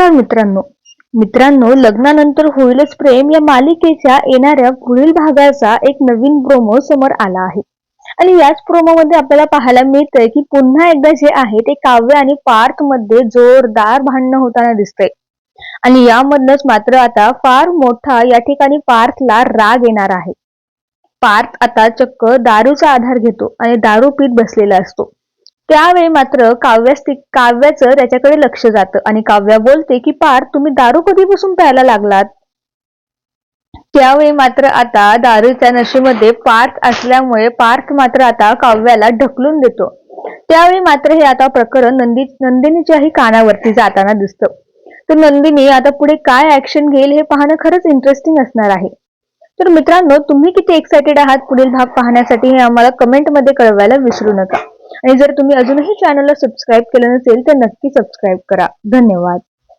नमस्कार मित्रांनो. मित्रांनो लग्नानंतर होईलच प्रेम या मालिकेच्या येणाऱ्या पुढील भागाचा एक नवीन प्रोमो समोर आला आहे. आणि याच प्रोमो मध्ये आपल्याला पाहायला मिळतंय की पुन्हा एकदा जे आहे ते काव्य आणि पार्थमध्ये जोरदार भांडणं होताना दिसतंय. आणि यामधनच मात्र आता फार मोठा या ठिकाणी पार्थला राग येणार आहे. पार्थ आता चक्क दारूचा आधार घेतो आणि दारू पीत बसलेला असतो. त्यावेळी मात्र काव्यास काव्याचं त्याच्याकडे लक्ष जातं. आणि काव्या बोलते की पार तुम्ही दारू कधीपासून प्यायला लागलात? त्यावेळी मात्र आता दारूच्या नशेमध्ये पार्थ असल्यामुळे पार्थ मात्र आता काव्याला ढकलून देतो. त्यावेळी मात्र हे आता प्रकरण नंदी नंदिनीच्याही कानावरती जाताना दिसतं. तर नंदिनी आता पुढे काय ऍक्शन घेईल हे पाहणं खरंच इंटरेस्टिंग असणार आहे. तर मित्रांनो तुम्ही किती एक्सायटेड आहात? पुढील भाग पाहण्यासाठी हे आम्हाला कमेंटमध्ये कळवायला विसरू नका. आणि जर तुम्ही अजूनही चॅनलला सबस्क्राईब केलं नसेल तर नक्की सबस्क्राईब करा. धन्यवाद.